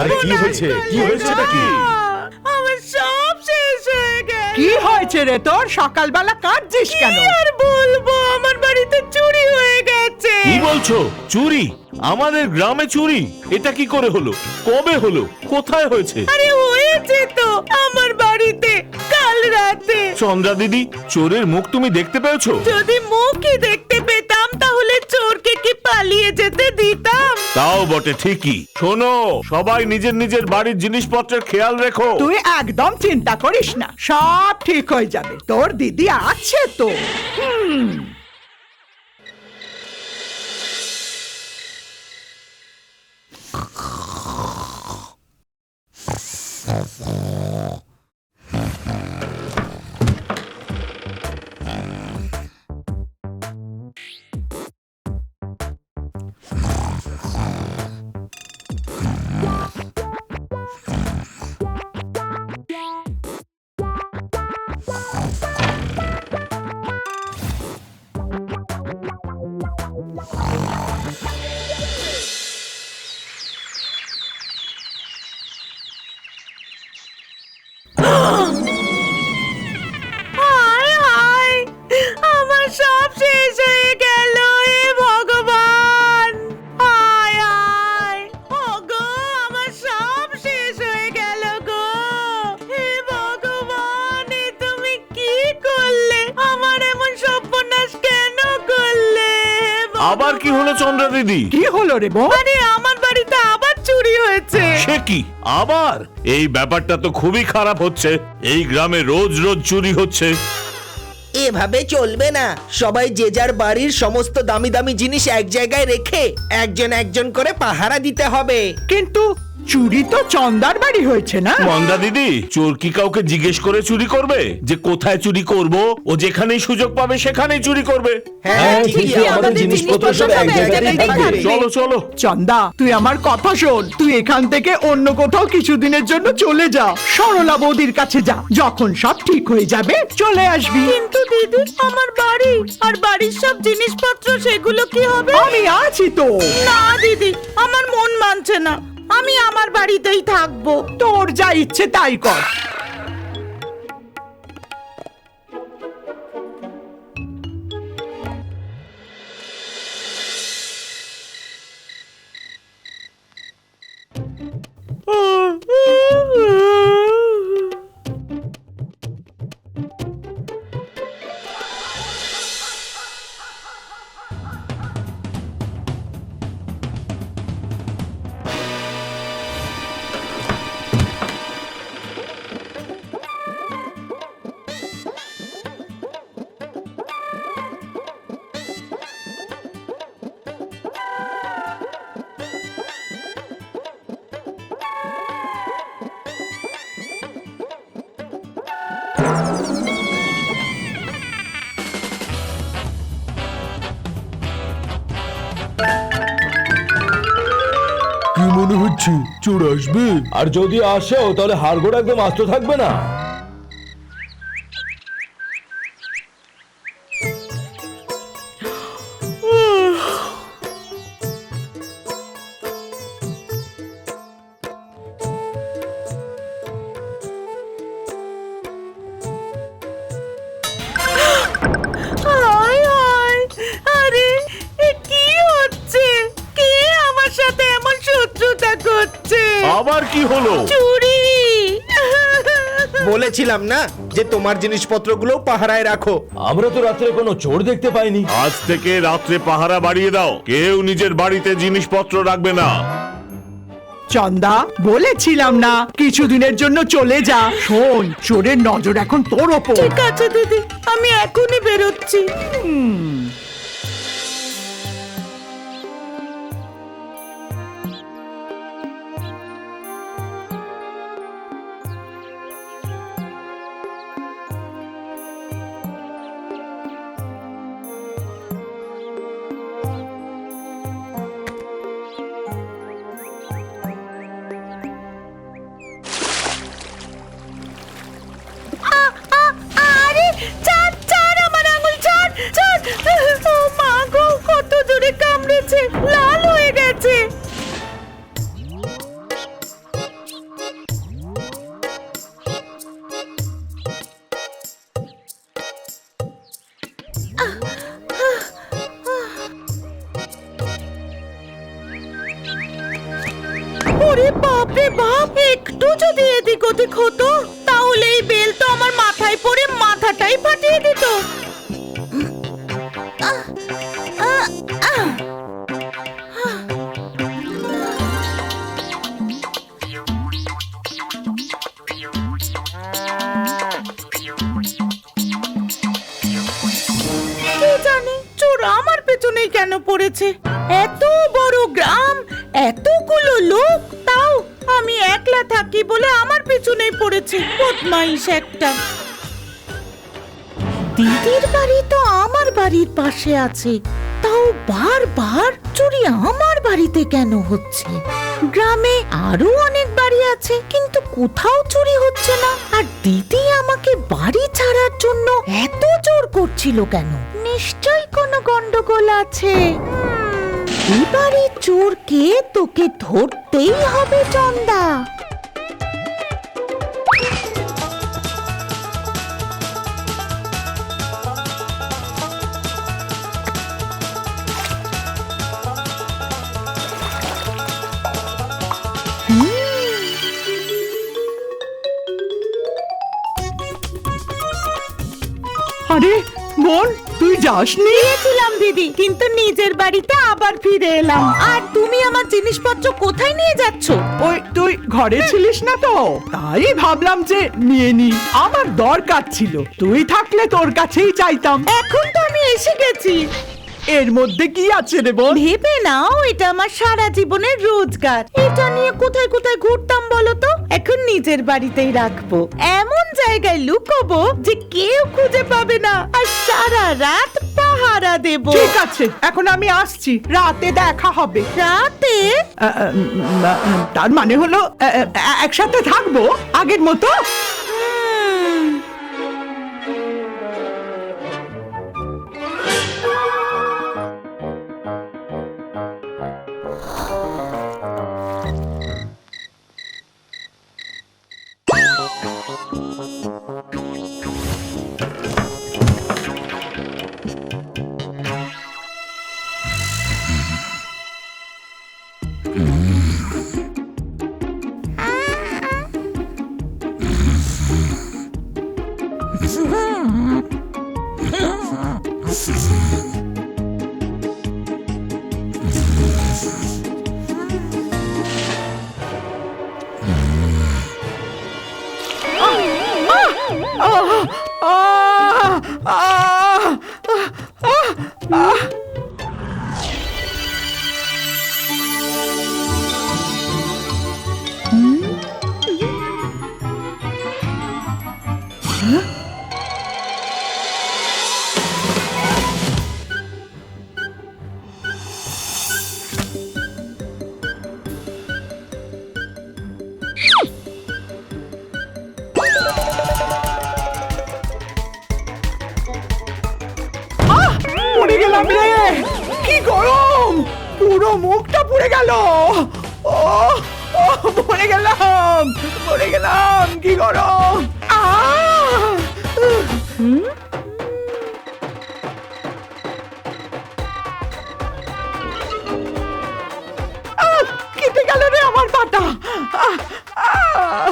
আরে কি হয়েছে? কি হয়েছে নাকি আমার সব শেষ হয়ে গেল। কি হয়েছে রে তোর? সকালবেলা কাঁদছিস কেন? আর বলব? আমার বাড়িতে চুরি হয়ে গেছে। কি বলছো? চুরি? আমাদের গ্রামে চুরি? এটা কি করে হলো? কবে হলো? কোথায় হয়েছে? আরে হয়েছে তো আমার বাড়িতে কাল রাতে। চন্দ্রা দিদি চোরের মুখ তুমি দেখতে পেয়েছ? যদি মুখই দেখতে পালিয়ে যেতে দিতাম। তাও বটে ঠিকই। শোনো সবাই নিজের নিজের বাড়ির জিনিসপত্রের খেয়াল রেখো। তুই একদম চিন্তা করিস না সব ঠিক হয়ে যাবে। তোর দিদি আছে তো। হুম। কি হলো চন্দ্রা দিদি? কি হলো রে বোন আরে আমার বাড়িতে আবার চুরি হয়েছে। সে কি? আবার? এই ব্যাপারটা তো খুবই খারাপ হচ্ছে। এই গ্রামে রোজ রোজ চুরি হচ্ছে। এভাবে চলবে না। সবাই যে যার বাড়ির সমস্ত দামি দামি জিনিস এক জায়গায় রেখে একজন একজন করে পাহারা দিতে হবে। কিন্তু চুরি তো চন্দার বাড়ি হয়েছে না? মন্দা দিদি চোর কি কাউকে জিজ্ঞেস করে চুরি করবে? যে কোথায় চুরি করব ও যেখানেই সুযোগ পাবে সেখানেই চুরি করবে। হ্যাঁ ঠিকই আমাদের জিনিসপত্র সব এক জায়গাতেই থাকবে চলো চলো। চন্দা তুই আমার কথা শোন। তুই এখান থেকে অন্য কোথাও কিছুদিনের জন্য চলে যা। সরলা বৌদির কাছে যা। যখন সব ঠিক হয়ে যাবে চলে আসবি। কিন্তু দিদি আমার বাড়ি আর বাড়ির সব জিনিসপত্র সেগুলো কি হবে? আমি আছি তো। না দিদি আমার মন মানছে না। আমি আমার বাড়িতেই থাকব। তোর যা ইচ্ছে তাই কর। মনে হচ্ছে চোর আসবে। আর যদি আসেও তাহলে হাড়গোড় একদম আস্ত থাকবে না। আবার কি হলো? চুরি। বলেছিলাম না যে তোমার জিনিসপত্রগুলো পাহারায় রাখো। আমরা তো রাত্রে কোনো চোর দেখতে পাইনি। আজ থেকে রাত্রে পাহারা বাড়িয়ে দাও। কেউ নিজের বাড়িতে জিনিসপত্র রাখবে না। চন্দা বলেছিলাম না। কিছুদিনের জন্য চলে যা। শোন চোরের নজর এখন তোর ওপর। ঠিক আছে দিদি। আমি এখনই বেরোচ্ছি। আরে বাপ, একটু যদি এদিক ওদিক হতো, তাহলে এই বেল তো আমার মাথায় পড়ে মাথাটাই ফাটিয়ে দিত। জানে, চোর আমার পেছনেই কেন পড়েছে? আমি একলা থাকি বলে আমার পেছনেই পড়েছে বদমাইশ একটা। দিদির বাড়ি তো আমার বাড়ির পাশে আছে। তাও বারবার চুরি আমার বাড়িতে কেন হচ্ছে? গ্রামে আরও অনেক বাড়ি আছে, কিন্তু কোথাও চুরি হচ্ছে না। আর দিদি আমাকে বাড়ি ছাড়ার জন্য এত জোর করছিল কেন? নিশ্চয়ই কোনো গন্ডগোল আছে। বাড়ির চোরকে তোকে ধরতেই হবে চন্দা। যাসনি? গিয়েছিলাম দিদি কিন্তু নিজের বাড়িতে আবার ফিরে এলাম। আর তুমি আমার জিনিসপত্র কোথায় নিয়ে যাচ্ছ? ওই তুই ঘরে ছিলিস না তো? তাই ভাবলাম যে নিয়ে নি। আমার দরকার ছিল। তুই থাকলে তোর কাছেই চাইতাম। এখন তো আমি এসে গেছি। এর মধ্যে কি আছে রে বোন? ভেবে নাও এটা আমার সারা জীবনের রোজগার। এটা নিয়ে কোথায় কোথায় ঘুরতাম বলো তো? এখন নিজের বাড়িতেই রাখব। এমন জায়গায় লুকোবো যে কেউ খুঁজে পাবে না। আর সারা রাত পাহারা দেব। ঠিক আছে এখন আমি আসছি। রাতে দেখা হবে। রাতে? তার মানে হলো আ, আ, একসাথে থাকব আগের মতো? This is গেলাম রে! কি গরম! পুরো মুখটা পুড়ে গেল! ও ও, পড়ে গেলাম! পড়ে গেলাম! কি গরম! আহ! হুম? আহ, কেটে গেল রে আমার পাটা! আহ, আহ!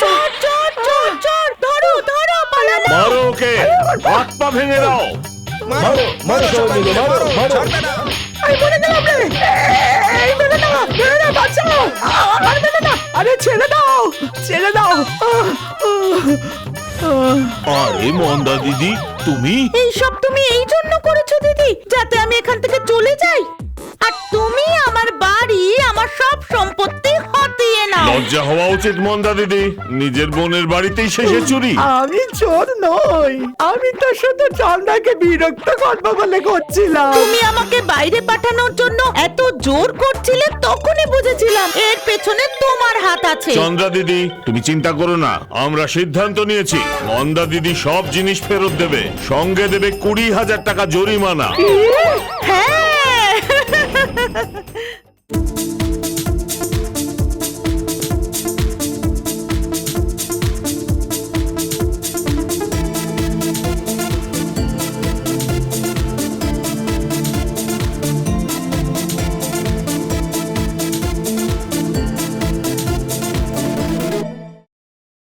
চোর চোর চোর চোর ধরো ধরো পালানো মারো ওকে! হাত পা ভেঙে দাও! মারো মারো সবাই মারো মারো আমি মরে। গেলাম রে এই মেরে না মেরে না বাঁচাও। আর মেরে না আরে ছেড়ে দাও ছেড়ে দাও। আরে মন্দা দিদি তুমি? এইসব তুমি এই জন্য করেছ দিদি যাতে আমি এখান থেকে চলে যাই। আর তুমি আমার বাড়ি আমার সব সম্পত্তি হতিয়ে নাও। লজ্জা হওয়া উচিত মন্দা দিদি। নিজের বোনের বাড়িতেই শেষে চুরি। আমি চোর নই। আমি তো শুধু চন্দাকে বিরক্ত করব বলে করছিলাম। তুমি আমাকে বাইরে পাঠানোর জন্য এত জোর করছিলে তখনই বুঝেছিলাম এর পেছনে তোমার হাত আছে। চন্দ্রা দিদি তুমি চিন্তা করো না। আমরা সিদ্ধান্ত নিয়েছি। মন্দা দিদি সব জিনিস ফেরত দেবে। সঙ্গে দেবে কুড়ি হাজার টাকা জরিমানা। হ্যাঁ Ha ha ha!